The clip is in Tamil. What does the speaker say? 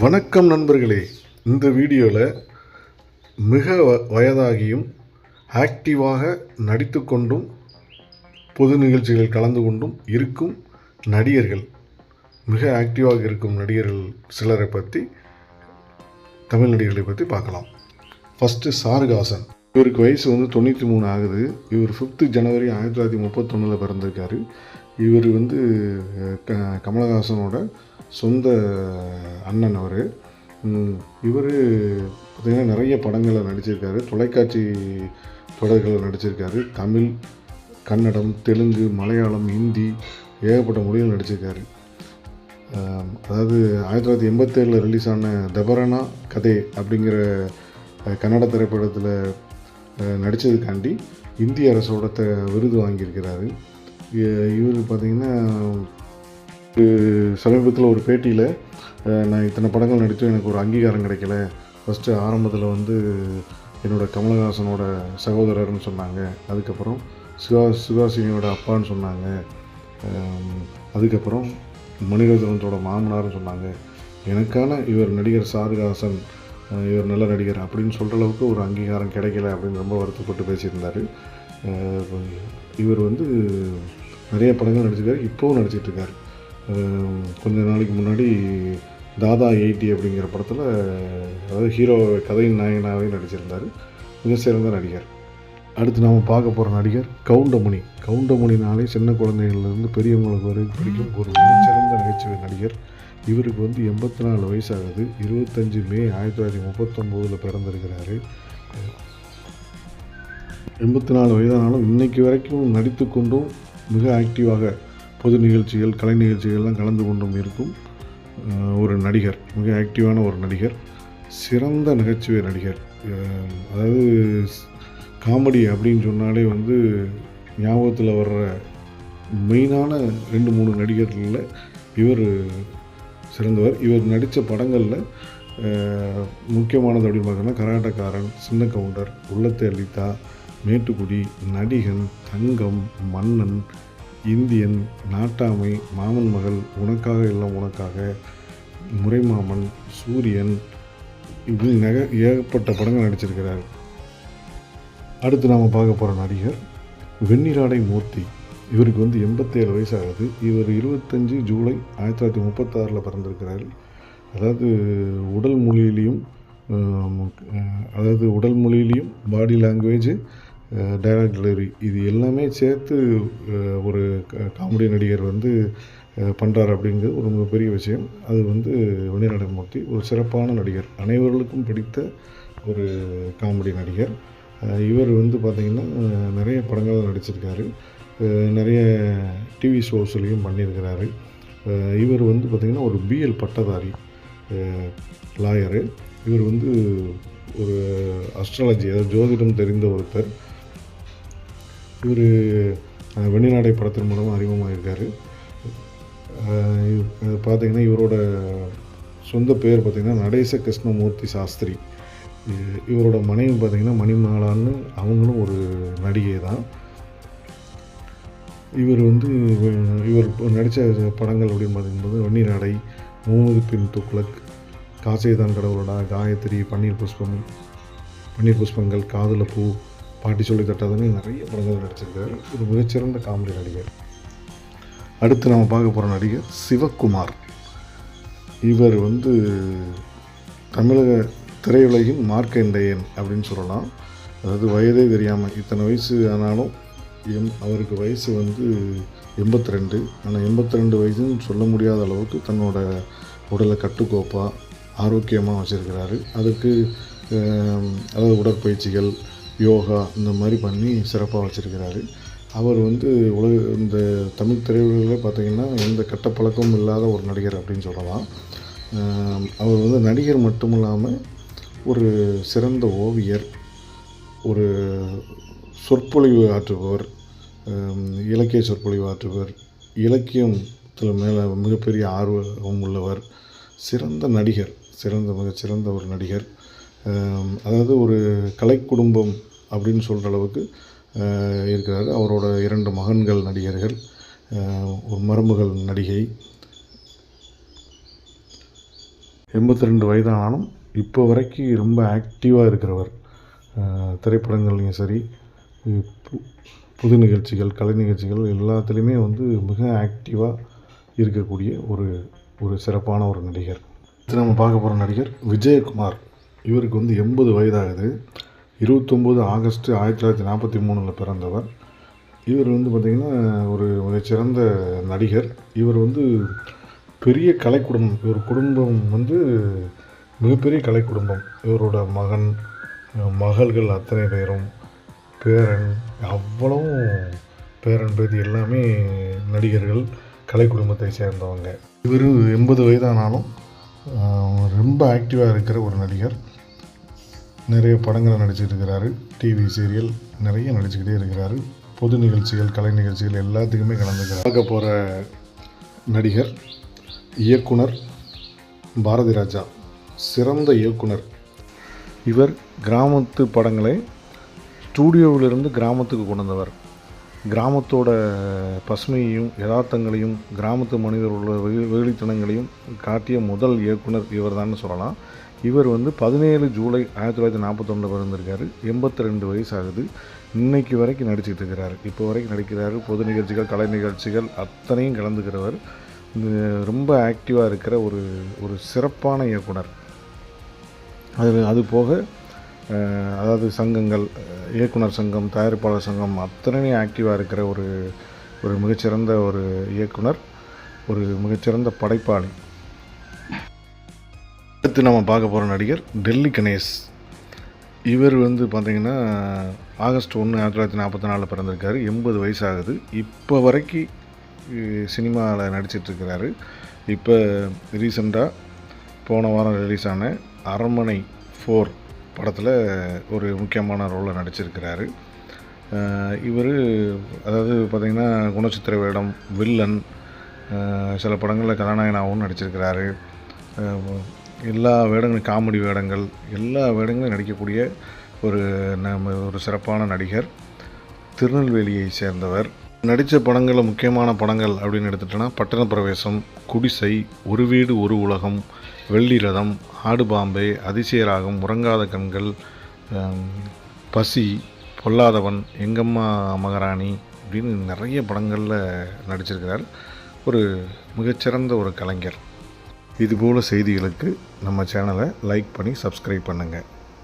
வணக்கம் நண்பர்களே. இந்த வீடியோவில் மிக வ- வயதாகியும் ஆக்டிவாக நடித்து கொண்டும் பொது நிகழ்ச்சிகளில் கலந்து கொண்டும் இருக்கும் நடிகர்கள் மிக ஆக்டிவாக இருக்கும் நடிகர்கள் சிலரை பற்றி தமிழ் நடிகர்களை பற்றி பார்க்கலாம். ஃபஸ்ட்டு சாருகாசன் இவருக்கு வயசு வந்து தொண்ணூற்றி மூணு ஆகுது. இவர் ஃபிஃப்த்து ஜனவரி ஆயிரத்தி தொள்ளாயிரத்தி முப்பத்தொன்னில் பிறந்திருக்காரு. இவர் வந்து க கமலஹாசனோட சொந்த அண்ணன் அவர். இவர் பார்த்திங்கன்னா நிறைய படங்களில் நடிச்சிருக்காரு. தொலைக்காட்சி தொடர்களில் நடிச்சிருக்காரு. தமிழ் கன்னடம் தெலுங்கு மலையாளம் ஹிந்தி ஏகப்பட்ட மொழியில் நடிச்சிருக்காரு. அதாவது ஆயிரத்தி தொள்ளாயிரத்தி எண்பத்தேழில் ரிலீஸ் ஆன தபரணா கதை அப்படிங்கிற கன்னட திரைப்படத்தில் நடித்ததுக்காண்டி இந்திய அரசோட த விருது வாங்கியிருக்கிறாரு. இவர் பார்த்திங்கன்னா சமீபத்தில் ஒரு பேட்டியில் நான் இத்தனை படங்கள் நடித்தும் எனக்கு ஒரு அங்கீகாரம் கிடைக்கல. ஃபஸ்ட்டு ஆரம்பத்தில் வந்து என்னோட கமலஹாசனோட சகோதரர்னு சொன்னாங்க. அதுக்கப்புறம் சிவா சிவாசினியோட அப்பான்னு சொன்னாங்க. அதுக்கப்புறம் மணிரத்னத்தோட மாமனார்னு சொன்னாங்க. எனக்கான இவர் நடிகர் சாருகாசன் இவர் நல்ல நடிகர் அப்படின்னு சொல்கிற அளவுக்கு ஒரு அங்கீகாரம் கிடைக்கல அப்படின்னு ரொம்ப வருத்தப்பட்டு பேசியிருந்தார். இவர் வந்து நிறைய படங்கள் நடிச்சிருக்காரு. இப்போவும் நடிச்சிட்ருக்காரு. கொஞ்ச நாளைக்கு முன்னாடி தாதா எயிட்டி அப்படிங்கிற படத்தில் அதாவது ஹீரோ கதையின் நாயகனாகவே நடிச்சிருந்தார். மிக சிறந்த நடிகர். அடுத்து நாம் பார்க்க போகிற நடிகர் கவுண்டமணி. கவுண்டமணினாலே சின்ன குழந்தைகள்லேருந்து பெரியவங்களுக்கு வரைக்கும் பிடிக்கும் ஒரு மிகச்சிறந்த நகைச்சுவை நடிகர். இவருக்கு வந்து எண்பத்தி நாலு வயசாகுது. இருபத்தஞ்சி மே ஆயிரத்தி தொள்ளாயிரத்தி முப்பத்தொம்போதில் பிறந்திருக்கிறாரு. எண்பத்தி நாலு வயதானாலும் இன்னைக்கு வரைக்கும் நடித்து கொண்டும் மிக ஆக்டிவாக பொது நிகழ்ச்சிகள் கலை நிகழ்ச்சிகள்லாம் கலந்து கொண்டும் இருக்கும் ஒரு நடிகர். மிக ஆக்டிவான ஒரு நடிகர். சிறந்த நகைச்சுவை நடிகர். அதாவது காமெடி அப்படின்னு சொன்னாலே வந்து ஞாபகத்தில் வர்ற மெயினான ரெண்டு மூணு நடிகர்களில் இவர் சிறந்தவர். இவர் நடித்த படங்களில் முக்கியமானது அப்படின்னு பார்த்தோன்னா கராட்டக்காரன் சின்ன கவுண்டர் உள்ளத்தை அளித்தா மேட்டுக்குடி நடிகன் தங்கம் மன்னன் இந்தியன் நாட்டாமை மாமன் மகள் உனக்காக எல்லாம் உனக்காக. முறைமாமன் சூரியன் இப்படி நக ஏகப்பட்ட படங்கள் நடிச்சிருக்கிறார். அடுத்து நாம் பார்க்க போகிற நடிகர் வெண்ணிராடை மூர்த்தி. இவருக்கு வந்து எண்பத்தேழு வயசாகுது. இவர் இருபத்தஞ்சி ஜூலை ஆயிரத்தி தொள்ளாயிரத்தி முப்பத்தாறில் பிறந்திருக்கிறார். அதாவது உடல் மொழியிலையும் அதாவது உடல் மொழியிலையும் பாடி லாங்குவேஜ் டைலாக் டெலிவரி இது எல்லாமே சேர்த்து ஒரு க- காமெடி நடிகர் வந்து பண்ணுறார் அப்படிங்கிறது ஒரு மிகப்பெரிய விஷயம். அது வந்து வெண்ணிராடமூர்த்தி ஒரு சிறப்பான நடிகர். அனைவர்களுக்கும் பிடித்த ஒரு காமெடி நடிகர். இவர் வந்து பார்த்திங்கன்னா நிறைய படங்கள் நடிச்சிருக்காரு. நிறைய டிவி ஷோஸ்லேயும் பண்ணியிருக்கிறாரு. இவர் வந்து பார்த்திங்கன்னா ஒரு பிஎல் பட்டதாரி லாயரு இவர் வந்து ஒரு அஸ்ட்ராலஜி அதாவது ஜோதிடம் தெரிந்த ஒருத்தர். இவர் வெண்ணிநாடை படத்தின் மூலம் அறிமுகமாயிருக்காரு. அஹ் இவ்- இவரோட சொந்த பேர் பார்த்திங்கன்னா நடேச கிருஷ்ணமூர்த்தி சாஸ்திரி இவரோட மனைவி பார்த்திங்கன்னா மணிமாலான்னு அவங்களும் ஒரு நடிகை தான். இவர் வந்து இவர் நடித்த படங்கள் அப்படின்னு பார்க்கும்போது வெண்ணிநாடை நடை முகமது பின் துக்ளக் காசைதான் கடவுளடா காயத்ரி பன்னீர் புஷ்பம் பன்னீர் புஷ்பங்கள் காதல பூ பாட்டி சொல்லி தட்டாதுன்னு நிறைய படங்கள் நடிச்சிருக்காரு. ஒரு மிகச்சிறந்த காமெடி நடிகர். அடுத்து நம்ம பார்க்க போகிற நடிகர் சிவக்குமார் இவர் வந்து தமிழக திரையுலகின் மார்க்கண்டையன் அப்படின்னு சொல்லலாம். அதாவது வயதே தெரியாமல் இத்தனை வயசு ஆனாலும் எம் அவருக்கு வயசு வந்து எண்பத்தி ரெண்டு ஆனால் எண்பத்தி ரெண்டு வயசுன்னு சொல்ல முடியாத அளவுக்கு தன்னோட உடலை கட்டுக்கோப்பாக ஆரோக்கியமாக வச்சுருக்கிறாரு. அதுக்கு அதாவது உடற்பயிற்சிகள் யோகா இந்த மாதிரி பண்ணி சிறப்பாக வச்சுருக்கிறாரு. அவர் வந்து உலக இந்த தமிழ் திரையுலகில் பார்த்திங்கன்னா எந்த கெட்ட பழக்கமும் இல்லாத ஒரு நடிகர் அப்படின்னு சொல்லலாம். அவர் வந்து நடிகர் மட்டும் இல்லாமல் ஒரு சிறந்த ஓவியர் ஒரு சொற்பொழிவு ஆற்றுபவர் இலக்கிய சொற்பொழிவு ஆற்றுபவர் இலக்கியத்தில் மேலே மிகப்பெரிய ஆர்வம் உள்ளவர் சிறந்த நடிகர் சிறந்த மிகச்சிறந்த ஒரு நடிகர். அதாவது ஒரு கலை குடும்பம் அப்படின்னு சொல்கிற அளவுக்கு இருக்கிறார் அவரோட இரண்டு மகன்கள் நடிகர்கள் ஒரு மருமகள் நடிகை. எண்பத்தி ரெண்டு வயதானாலும் இப்போ வரைக்கும் ரொம்ப ஆக்டிவாக இருக்கிறவர். திரைப்படங்கள்லையும் சரி புது நிகழ்ச்சிகள் கலை நிகழ்ச்சிகள் எல்லாத்துலேயுமே வந்து மிக ஆக்டிவாக இருக்கக்கூடிய ஒரு ஒரு சிறப்பான ஒரு நடிகர். நம்ம பார்க்க போகிற நடிகர் விஜயகுமார். இவருக்கு வந்து எண்பது வயதாகுது. இருபத்தொம்போது ஆகஸ்ட் ஆயிரத்தி தொள்ளாயிரத்தி நாற்பத்தி மூணில் பிறந்தவர். இவர் வந்து பார்த்திங்கன்னா ஒரு மிகச்சிறந்த நடிகர். இவர் வந்து பெரிய கலை குடும்பம் இவர் குடும்பம் வந்து மிகப்பெரிய கலை குடும்பம் இவரோட மகன் மகள்கள் அத்தனை பேரும் பேரன் அவ்வளவும் பேரன் பேதி எல்லாமே நடிகர்கள் கலை குடும்பத்தை சேர்ந்தவங்க. இவர் எண்பது வயதானாலும் ரொம்ப ஆக்டிவாக இருக்கிற ஒரு நடிகர். நிறைய படங்களை நடிச்சுட்டு இருக்கிறாரு. டிவி சீரியல் நிறைய நடிச்சுக்கிட்டே இருக்கிறாரு. பொது நிகழ்ச்சிகள் கலை நிகழ்ச்சிகள் எல்லாத்துக்குமே கலந்துக்கிறார். பார்க்க போகிற நடிகர் இயக்குனர் பாரதி ராஜா. சிறந்த இயக்குனர். இவர் கிராமத்து படங்களை ஸ்டூடியோவிலிருந்து கிராமத்துக்கு கொண்டு வந்தவர். கிராமத்தோட பசுமையையும் யதார்த்தங்களையும் கிராமத்து மனிதர்களோட உள்ள வெகு வெகுளித்தனங்களையும் காட்டிய முதல் இயக்குனர் இவர் சொல்லலாம். இவர் வந்து பதினேழு ஜூலை ஆயிரத்தி தொள்ளாயிரத்தி நாற்பத்தொன்னில் பிறந்திருக்காரு. எண்பத்தி ரெண்டு வயசு ஆகுது இன்னைக்கு வரைக்கும் நடிச்சிட்டு இருக்கிறாரு இப்போ வரைக்கும் நடிக்கிறாரு. பொது நிகழ்ச்சிகள் கலை நிகழ்ச்சிகள் அத்தனையும் கலந்துக்கிறவர். ரொம்ப ஆக்டிவாக இருக்கிற ஒரு ஒரு சிறப்பான இயக்குனர். அது அது போக அதாவது சங்கங்கள் இயக்குனர் சங்கம் தயாரிப்பாளர் சங்கம் அத்தனையும் ஆக்டிவாக இருக்கிற ஒரு ஒரு மிகச்சிறந்த ஒரு இயக்குனர். ஒரு மிகச்சிறந்த படைப்பாளி. அடுத்து நம்ம பார்க்க போகிற நடிகர் டெல்லி கணேஷ். இவர் வந்து பார்த்திங்கன்னா ஆகஸ்ட் ஒன்று ஆயிரத்தி தொள்ளாயிரத்தி நாற்பத்தி நாலில் பிறந்திருக்காரு. எண்பது வயசு ஆகுது இப்போ வரைக்கும் சினிமாவில் நடிச்சிட்ருக்கிறாரு. இப்போ ரீசெண்டாக போன வாரம் ரிலீஸ் ஆன அரண்மனை ஃபோர் படத்தில் ஒரு முக்கியமான ரோலில் நடிச்சிருக்கிறாரு. இவர் அதாவது பார்த்திங்கன்னா குணச்சித்திர வேடம் வில்லன் சில படங்களில் கதாநாயகனாகவும் நடிச்சிருக்கிறாரு. எல்லா வேடங்களும் காமெடி வேடங்கள் எல்லா வேடங்களும் நடிக்கக்கூடிய ஒரு நம்ம ஒரு சிறப்பான நடிகர் திருநெல்வேலியை சேர்ந்தவர். நடித்த படங்களில் முக்கியமான படங்கள் அப்படின்னு எடுத்துட்டோன்னா பட்டண பிரவேசம் குடிசை ஒரு வீடு ஒரு உலகம் வெள்ளி ரதம் ஆடு பாம்பே அதிசயராகம் உறங்காத கண்கள் பசி பொல்லாதவன் எங்கம்மா மகாராணி அப்படின்னு நிறைய படங்களில் நடிச்சிருக்கிறார். ஒரு மிகச்சிறந்த ஒரு கலைஞர். இதுபோல் செய்திகளுக்கு நம்ம சேனலை லைக் பண்ணி சப்ஸ்கிரைப் பண்ணுங்கள்